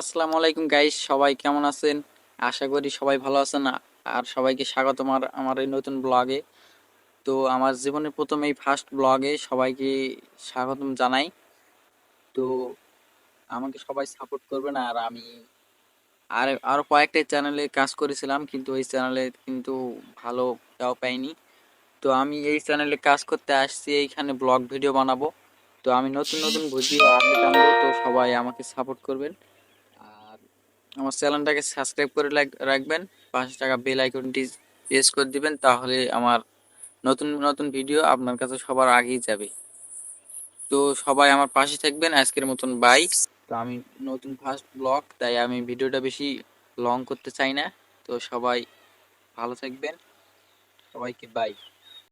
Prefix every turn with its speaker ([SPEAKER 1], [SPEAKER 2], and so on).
[SPEAKER 1] আসসালামু আলাইকুম গাইস সবাই কেমন আছেন? আশা করি সবাই ভালো আছেন। আর সবাইকে স্বাগত আমার আমার এই নতুন ব্লগে তো আমার জীবনের প্রথম এই ফার্স্ট ব্লগে সবাইকে স্বাগতম জানাই। তো আমাকে সবাই সাপোর্ট করবেন আর আমি আর আরও কয়েকটা চ্যানেলে কাজ করেছিলাম, কিন্তু ওই চ্যানেলে কিন্তু ভালো কেউ পাইনি। তো আমি এই চ্যানেলে কাজ করতে আসছি, এইখানে ব্লগ ভিডিও বানাবো। তো আমি নতুন নতুন ভিডিও আপডেট আনব, তো সবাই আমাকে সাপোর্ট করবেন। আমার চ্যানেলটাকে সাবস্ক্রাইব করে রাখবেন পাঁচ টাকা বেল আইকনটি প্রেস করে দিবেন, তাহলে আমার নতুন নতুন ভিডিও আপনার কাছে সবার আগেই যাবে। তো সবাই আমার পাশে থাকবেন, আজকের মতন বাই তো আমি নতুন ফার্স্ট ব্লগ তাই আমি ভিডিওটা বেশি লং করতে চাই না। তো সবাই ভালো থাকবেন, সবাইকে বাই